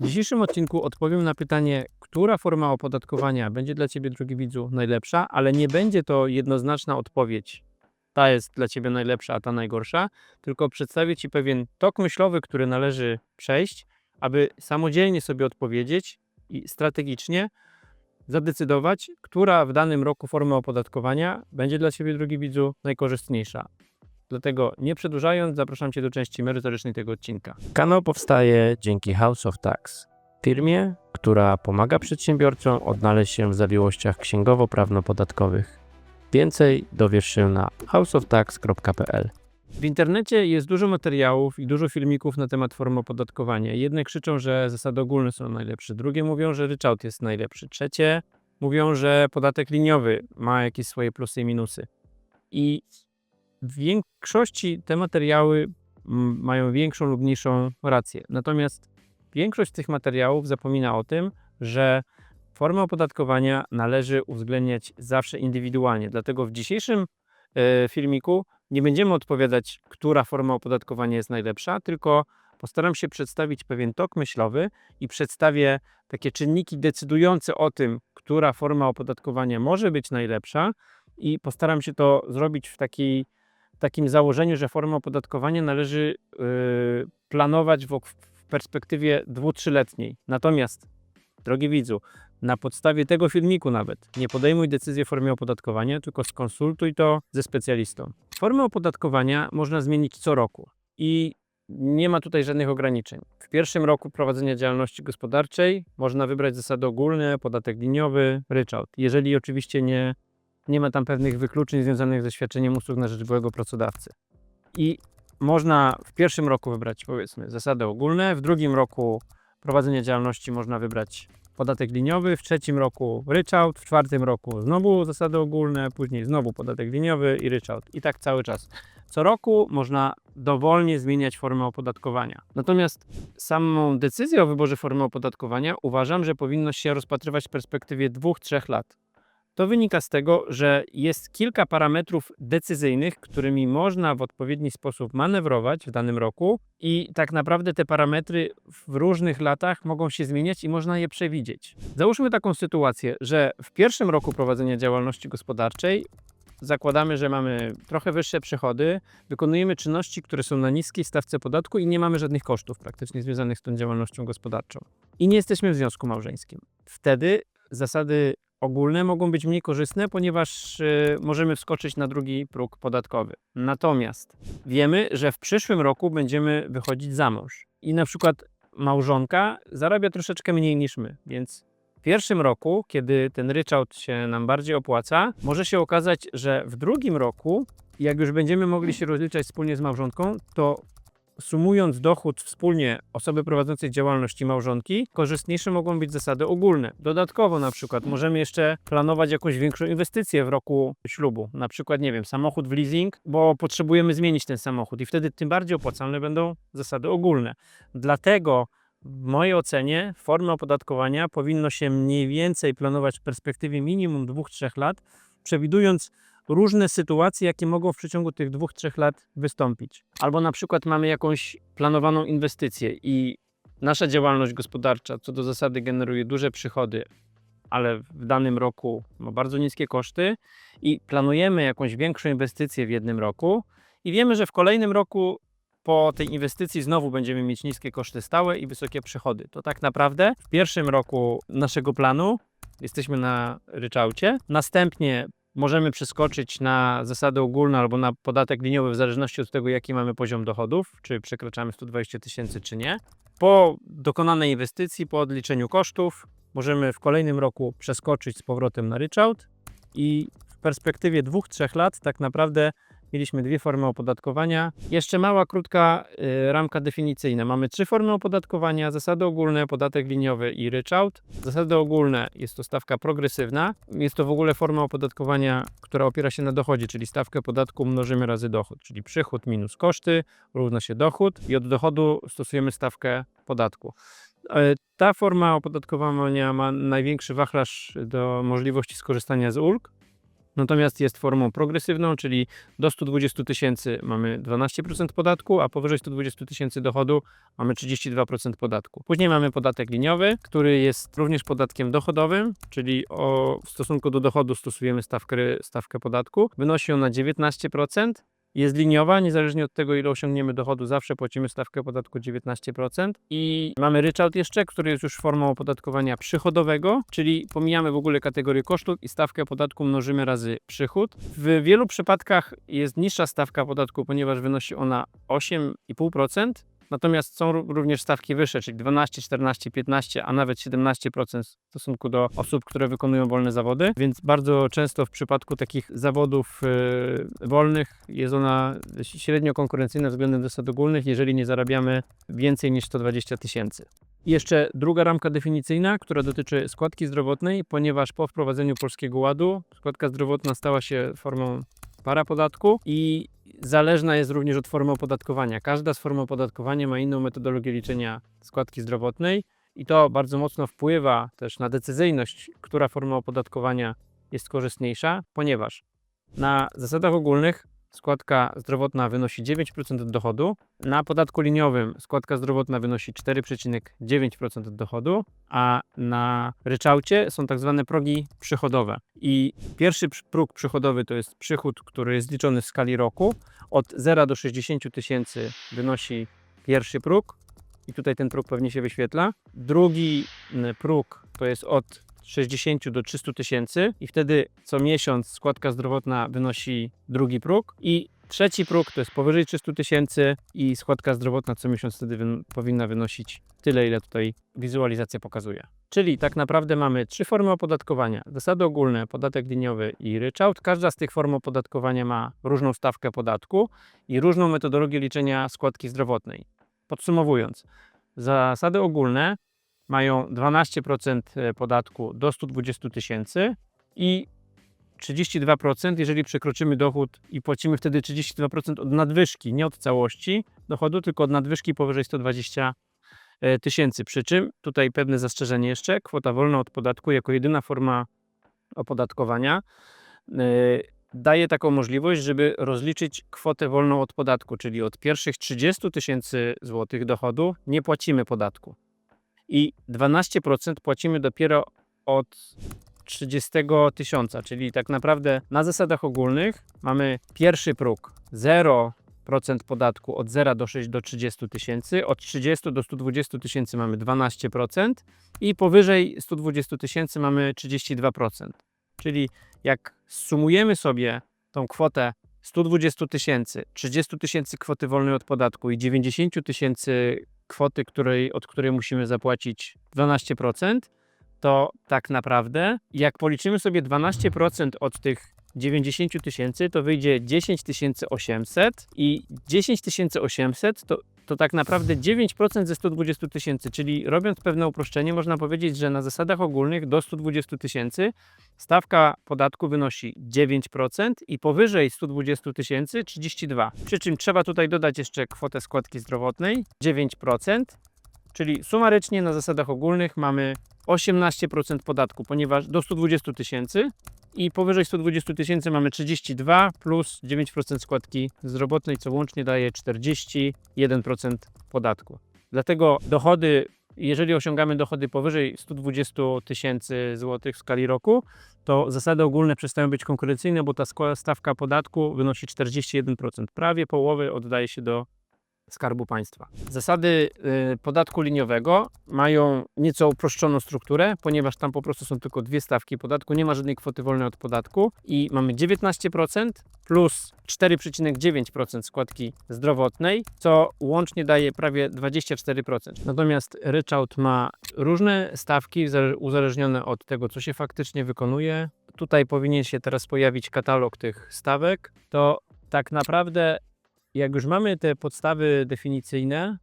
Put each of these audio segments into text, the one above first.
W dzisiejszym odcinku odpowiem na pytanie, która forma opodatkowania będzie dla Ciebie, drogi widzu, najlepsza, ale nie będzie to jednoznaczna odpowiedź. Ta jest dla Ciebie najlepsza, a ta najgorsza, tylko przedstawię Ci pewien tok myślowy, który należy przejść, aby samodzielnie sobie odpowiedzieć i strategicznie zadecydować, która w danym roku forma opodatkowania będzie dla Ciebie, drogi widzu, najkorzystniejsza. Dlatego nie przedłużając, zapraszam Cię do części merytorycznej tego odcinka. Kanał powstaje dzięki House of Tax, firmie, która pomaga przedsiębiorcom odnaleźć się w zawiłościach księgowo-prawno-podatkowych. Więcej dowiesz się na houseoftax.pl. W internecie jest dużo materiałów i dużo filmików na temat formy opodatkowania. Jedne krzyczą, że zasady ogólne są najlepsze, drugie mówią, że ryczałt jest najlepszy, trzecie mówią, że podatek liniowy ma jakieś swoje plusy i minusy. I w większości te materiały mm, mają większą lub mniejszą rację. Natomiast większość tych materiałów zapomina o tym, że formę opodatkowania należy uwzględniać zawsze indywidualnie. Dlatego w dzisiejszym e, filmiku nie będziemy odpowiadać, która forma opodatkowania jest najlepsza, tylko postaram się przedstawić pewien tok myślowy i przedstawię takie czynniki decydujące o tym, która forma opodatkowania może być najlepsza i postaram się to zrobić w takiej takim założeniu, że formę opodatkowania należy yy, planować w, perspektywie dwu, trzyletniej. Natomiast, drogi widzu, na podstawie tego filmiku nawet nie podejmuj decyzji o formie opodatkowania, tylko skonsultuj to ze specjalistą. Formę opodatkowania można zmienić co roku i nie ma tutaj żadnych ograniczeń. W pierwszym roku prowadzenia działalności gospodarczej można wybrać zasady ogólne, podatek liniowy, ryczałt. Jeżeli oczywiście nie nie ma tam pewnych wykluczeń związanych ze świadczeniem usług na rzecz byłego pracodawcy. I można w pierwszym roku wybrać powiedzmy zasady ogólne, w drugim roku prowadzenia działalności można wybrać podatek liniowy, w trzecim roku ryczałt, w czwartym roku znowu zasady ogólne, później znowu podatek liniowy i ryczałt. I tak cały czas. Co roku można dowolnie zmieniać formę opodatkowania. Natomiast samą decyzję o wyborze formy opodatkowania uważam, że powinno się rozpatrywać w perspektywie dwóch, trzech lat. To wynika z tego, że jest kilka parametrów decyzyjnych, którymi można w odpowiedni sposób manewrować w danym roku, i tak naprawdę te parametry w różnych latach mogą się zmieniać i można je przewidzieć. Załóżmy taką sytuację, że w pierwszym roku prowadzenia działalności gospodarczej zakładamy, że mamy trochę wyższe przychody, wykonujemy czynności, które są na niskiej stawce podatku i nie mamy żadnych kosztów praktycznie związanych z tą działalnością gospodarczą. I nie jesteśmy w związku małżeńskim. Wtedy zasady ogólne mogą być mniej korzystne, ponieważ y, możemy wskoczyć na drugi próg podatkowy. Natomiast wiemy, że w przyszłym roku będziemy wychodzić za mąż i na przykład małżonka zarabia troszeczkę mniej niż my, więc w pierwszym roku, kiedy ten ryczałt się nam bardziej opłaca, może się okazać, że w drugim roku, jak już będziemy mogli się rozliczać wspólnie z małżonką, to sumując dochód wspólnie osoby prowadzącej działalność i małżonki, korzystniejsze mogą być zasady ogólne. Dodatkowo na przykład możemy jeszcze planować jakąś większą inwestycję w roku ślubu. Na przykład, nie wiem, samochód w leasing, bo potrzebujemy zmienić ten samochód i wtedy tym bardziej opłacalne będą zasady ogólne. Dlatego w mojej ocenie formę opodatkowania powinno się mniej więcej planować w perspektywie minimum 2-3 lat, przewidując różne sytuacje, jakie mogą w przeciągu tych dwóch, trzech lat wystąpić. Albo na przykład mamy jakąś planowaną inwestycję i nasza działalność gospodarcza co do zasady generuje duże przychody, ale w danym roku ma bardzo niskie koszty i planujemy jakąś większą inwestycję w jednym roku i wiemy, że w kolejnym roku po tej inwestycji znowu będziemy mieć niskie koszty stałe i wysokie przychody. To tak naprawdę w pierwszym roku naszego planu jesteśmy na ryczałcie, następnie możemy przeskoczyć na zasady ogólne albo na podatek liniowy w zależności od tego, jaki mamy poziom dochodów, czy przekraczamy 120 tysięcy, czy nie. Po dokonanej inwestycji, po odliczeniu kosztów, możemy w kolejnym roku przeskoczyć z powrotem na ryczałt i w perspektywie dwóch, trzech lat tak naprawdę Mieliśmy dwie formy opodatkowania. Jeszcze mała, krótka y, ramka definicyjna. Mamy trzy formy opodatkowania: zasady ogólne, podatek liniowy i ryczałt. Zasady ogólne jest to stawka progresywna. Jest to w ogóle forma opodatkowania, która opiera się na dochodzie, czyli stawkę podatku mnożymy razy dochód, czyli przychód minus koszty równa się dochód i od dochodu stosujemy stawkę podatku. E, ta forma opodatkowania ma największy wachlarz do możliwości skorzystania z ulg Natomiast jest formą progresywną, czyli do 120 tysięcy mamy 12% podatku, a powyżej 120 tysięcy dochodu mamy 32% podatku. Później mamy podatek liniowy, który jest również podatkiem dochodowym, czyli o, w stosunku do dochodu stosujemy stawkę, stawkę podatku. Wynosi ona 19%. Jest liniowa, niezależnie od tego, ile osiągniemy dochodu, zawsze płacimy stawkę podatku 19%. I mamy ryczałt jeszcze, który jest już formą opodatkowania przychodowego, czyli pomijamy w ogóle kategorię kosztów i stawkę podatku mnożymy razy przychód. W wielu przypadkach jest niższa stawka podatku, ponieważ wynosi ona 8,5%. Natomiast są ró- również stawki wyższe, czyli 12, 14, 15, a nawet 17% w stosunku do osób, które wykonują wolne zawody. Więc bardzo często w przypadku takich zawodów e, wolnych jest ona średnio konkurencyjna względem zasad ogólnych, jeżeli nie zarabiamy więcej niż 120 tysięcy. Jeszcze druga ramka definicyjna, która dotyczy składki zdrowotnej, ponieważ po wprowadzeniu Polskiego Ładu składka zdrowotna stała się formą parapodatku i zależna jest również od formy opodatkowania. Każda z form opodatkowania ma inną metodologię liczenia składki zdrowotnej i to bardzo mocno wpływa też na decyzyjność, która forma opodatkowania jest korzystniejsza, ponieważ na zasadach ogólnych składka zdrowotna wynosi 9% od dochodu, na podatku liniowym składka zdrowotna wynosi 4,9% od dochodu, a na ryczałcie są tak zwane progi przychodowe. I pierwszy próg przychodowy to jest przychód, który jest liczony w skali roku. Od 0 do 60 tysięcy wynosi pierwszy próg i tutaj ten próg pewnie się wyświetla. Drugi próg to jest od 60 do 300 tysięcy i wtedy co miesiąc składka zdrowotna wynosi drugi próg i trzeci próg to jest powyżej 300 tysięcy i składka zdrowotna co miesiąc wtedy powinna wynosić tyle, ile tutaj wizualizacja pokazuje. Czyli tak naprawdę mamy trzy formy opodatkowania. Zasady ogólne, podatek liniowy i ryczałt. Każda z tych form opodatkowania ma różną stawkę podatku i różną metodologię liczenia składki zdrowotnej. Podsumowując, zasady ogólne mają 12% podatku do 120 tysięcy i 32%, jeżeli przekroczymy dochód i płacimy wtedy 32% od nadwyżki, nie od całości dochodu, tylko od nadwyżki powyżej 120 e, tysięcy. Przy czym tutaj pewne zastrzeżenie jeszcze, kwota wolna od podatku jako jedyna forma opodatkowania e, daje taką możliwość, żeby rozliczyć kwotę wolną od podatku, czyli od pierwszych 30 tysięcy złotych dochodu nie płacimy podatku i 12% płacimy dopiero od 30 tysiąca, czyli tak naprawdę na zasadach ogólnych mamy pierwszy próg 0% podatku od 0 do 6 do 30 tysięcy, od 30 do 120 tysięcy mamy 12% i powyżej 120 tysięcy mamy 32%. Czyli jak sumujemy sobie tą kwotę 120 tysięcy, 30 tysięcy kwoty wolnej od podatku i 90 tysięcy kwoty, której, od której musimy zapłacić 12%, to tak naprawdę, jak policzymy sobie 12% od tych 90 tysięcy, to wyjdzie 10 800 i 10 800 to, to tak naprawdę 9% ze 120 tysięcy, czyli robiąc pewne uproszczenie, można powiedzieć, że na zasadach ogólnych do 120 tysięcy stawka podatku wynosi 9% i powyżej 120 tysięcy 32%. Przy czym trzeba tutaj dodać jeszcze kwotę składki zdrowotnej 9%, czyli sumarycznie na zasadach ogólnych mamy 18% podatku, ponieważ do 120 tysięcy i powyżej 120 tysięcy mamy 32 plus 9% składki zdrowotnej, co łącznie daje 41% podatku. Dlatego dochody, jeżeli osiągamy dochody powyżej 120 tysięcy złotych w skali roku, to zasady ogólne przestają być konkurencyjne, bo ta stawka podatku wynosi 41%. Prawie połowy oddaje się do Skarbu Państwa. Zasady y, podatku liniowego mają nieco uproszczoną strukturę, ponieważ tam po prostu są tylko dwie stawki podatku, nie ma żadnej kwoty wolnej od podatku i mamy 19% plus 4,9% składki zdrowotnej, co łącznie daje prawie 24%. Natomiast ryczałt ma różne stawki zale- uzależnione od tego, co się faktycznie wykonuje. Tutaj powinien się teraz pojawić katalog tych stawek. To tak naprawdę jak już mamy te podstawy definicyjne,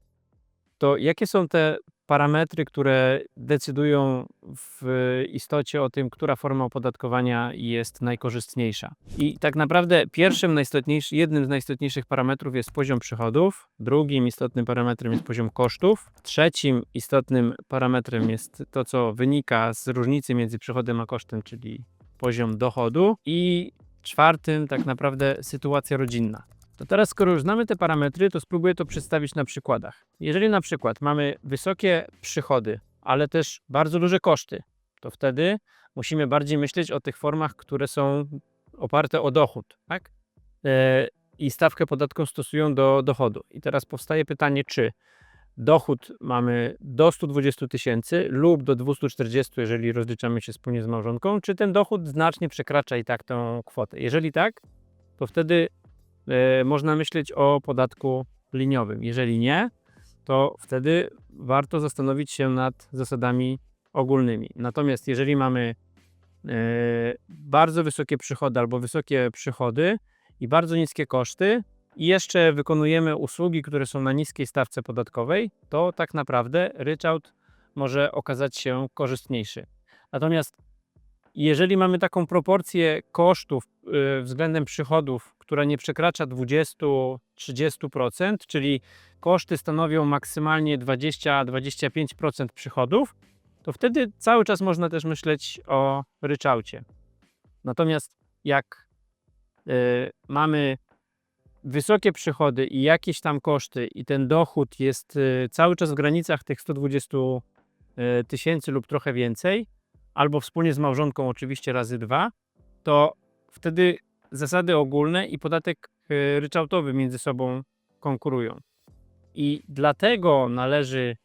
to jakie są te parametry, które decydują w istocie o tym, która forma opodatkowania jest najkorzystniejsza? I tak naprawdę pierwszym najistotniejszy, jednym z najistotniejszych parametrów jest poziom przychodów, drugim istotnym parametrem jest poziom kosztów, trzecim istotnym parametrem jest to, co wynika z różnicy między przychodem a kosztem, czyli poziom dochodu i czwartym tak naprawdę sytuacja rodzinna. To teraz, skoro już znamy te parametry, to spróbuję to przedstawić na przykładach. Jeżeli na przykład mamy wysokie przychody, ale też bardzo duże koszty, to wtedy musimy bardziej myśleć o tych formach, które są oparte o dochód, tak? E, I stawkę podatku stosują do dochodu. I teraz powstaje pytanie, czy dochód mamy do 120 tysięcy lub do 240, jeżeli rozliczamy się wspólnie z małżonką, czy ten dochód znacznie przekracza i tak tą kwotę. Jeżeli tak, to wtedy można myśleć o podatku liniowym. Jeżeli nie, to wtedy warto zastanowić się nad zasadami ogólnymi. Natomiast jeżeli mamy e, bardzo wysokie przychody albo wysokie przychody i bardzo niskie koszty, i jeszcze wykonujemy usługi, które są na niskiej stawce podatkowej, to tak naprawdę ryczałt może okazać się korzystniejszy. Natomiast jeżeli mamy taką proporcję kosztów względem przychodów, która nie przekracza 20-30%, czyli koszty stanowią maksymalnie 20-25% przychodów, to wtedy cały czas można też myśleć o ryczałcie. Natomiast jak y, mamy wysokie przychody i jakieś tam koszty i ten dochód jest y, cały czas w granicach tych 120 y, tysięcy lub trochę więcej, albo wspólnie z małżonką oczywiście razy dwa, to wtedy zasady ogólne i podatek y, ryczałtowy między sobą konkurują. I dlatego należy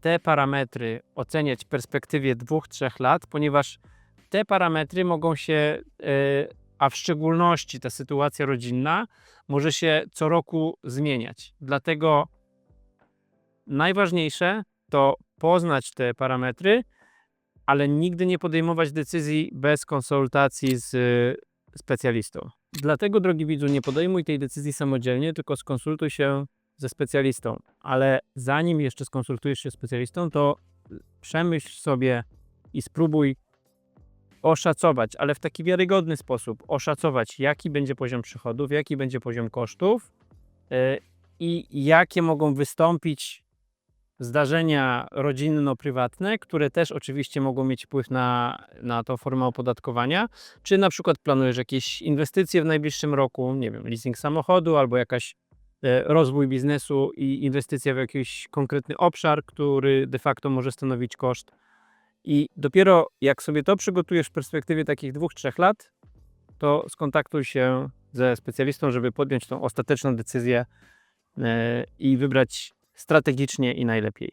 te parametry oceniać w perspektywie 2-3 lat, ponieważ te parametry mogą się, a w szczególności ta sytuacja rodzinna, może się co roku zmieniać. Dlatego najważniejsze to poznać te parametry, ale nigdy nie podejmować decyzji bez konsultacji z y, specjalistą. Dlatego, drogi widzu, nie podejmuj tej decyzji samodzielnie, tylko skonsultuj się ze specjalistą. Ale zanim jeszcze skonsultujesz się z specjalistą, to przemyśl sobie i spróbuj oszacować, ale w taki wiarygodny sposób oszacować, jaki będzie poziom przychodów, jaki będzie poziom kosztów yy, i jakie mogą wystąpić zdarzenia rodzinno-prywatne, które też oczywiście mogą mieć wpływ na, na tą formę opodatkowania. Czy na przykład planujesz jakieś inwestycje w najbliższym roku, nie wiem, leasing samochodu albo jakaś e, rozwój biznesu i inwestycja w jakiś konkretny obszar, który de facto może stanowić koszt. I dopiero jak sobie to przygotujesz w perspektywie takich dwóch, trzech lat, to skontaktuj się ze specjalistą, żeby podjąć tą ostateczną decyzję e, i wybrać strategicznie i najlepiej.